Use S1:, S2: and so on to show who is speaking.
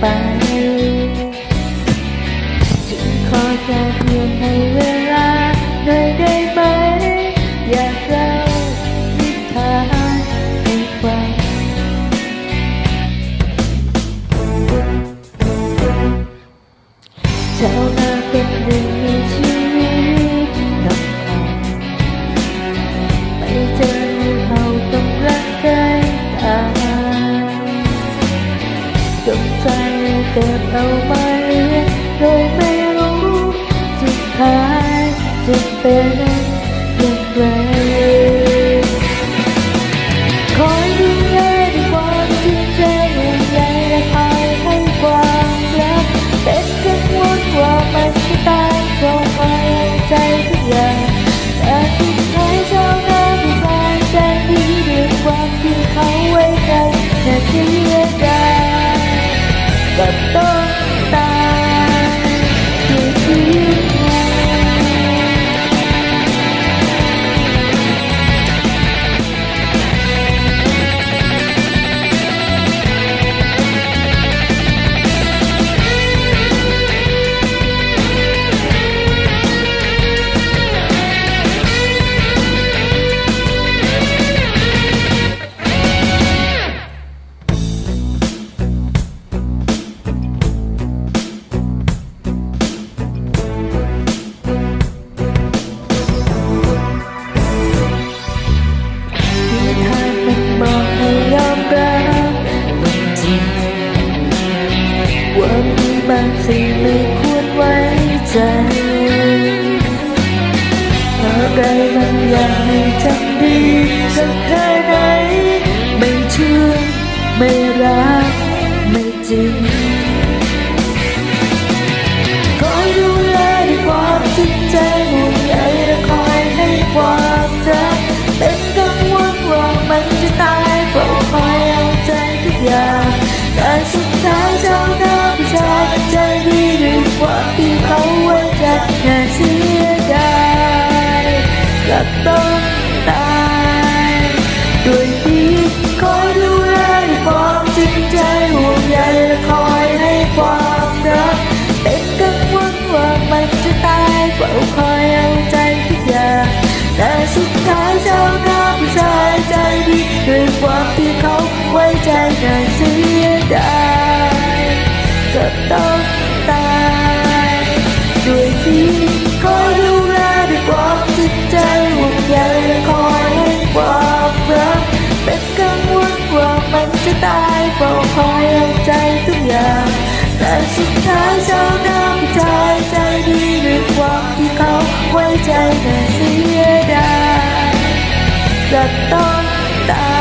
S1: Bye. ก็บเอามาเลี้ยงโดยไม่รู้สุดท้ายจะเป็นอย่างไรคอยดูแลด้วยความจริงใจห่วงใยและคอยให้ความรักเป็นกังวลว่ามันจะตายก็คอยเอาใจทุกอย่างแต่สุดท้ายเจ้าหน้าผู้บานใจดีด้วยความที่เขาไว้ใจแต่เสียดา ยกั ดีสักแค่าไหนไม่เชื่อ ไม่รัก ไม่จริงคอยดูแลด้วยความจริงใจห่วงใยและคอยให้ความรัก เป็นกังวลว่ามันจะตายเฝ้าคอยเอาใจทุกอย่างแต่สุดท้ายเจ้าหน้าผู้ชายใจดีด้วยความที่เขาไว้ใจแค่เสียดายกลับต้อง ชายเจ้าหน้าผู้ชายใจดีด้วยความที่เขาไว้ใจน่าเสีย ไว้